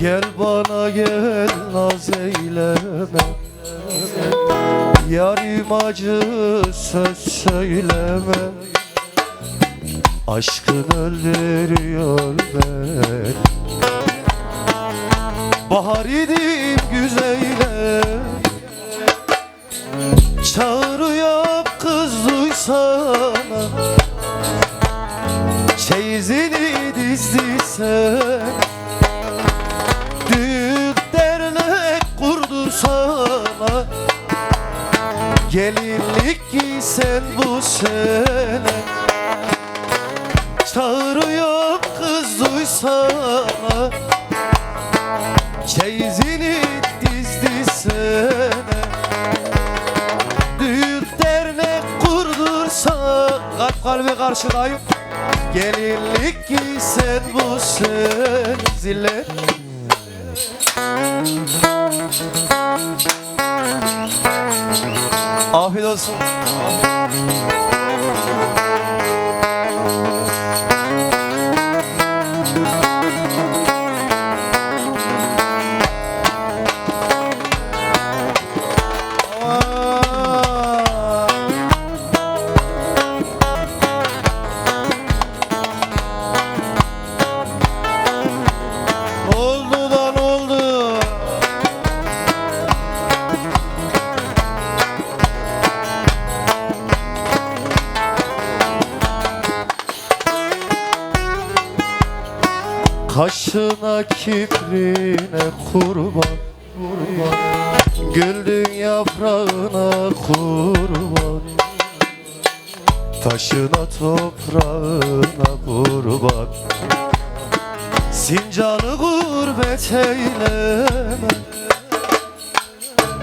Gel bana gel naz eyleme. Yarim acı söz söyleme. Aşkın öldürüyor beni Bahar idim güzele. Çağırıyor kız duysana Çeyizini dizdiysen Gelinlik giysen bu sene Çağırıyor kız duysana Çeyizini dizdisene Düğün dernek kurdursa Kalp kalbe karşılayıp Gelinlik giysen bu sene Zillet maravilhoso. Kaşına kiprine kurban, kurban. Güldün yaprağına kurban. Taşına toprağına kurban. Sincanı gurbet eyleme.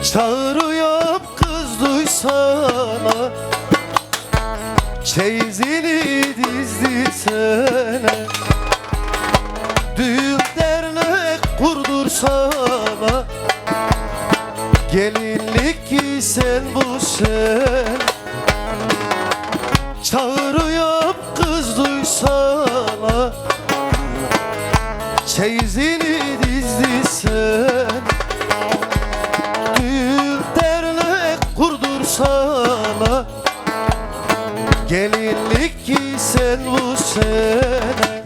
Çağırıyorum kız duysana. Çeyizini dizdisene Düğün dernek kurdursana Gelinlik giysen bu sen. Çağırıyorum kız duysana Çeyizini dizdiysen Düğün dernek kurdursana Gelinlik giysen bu sene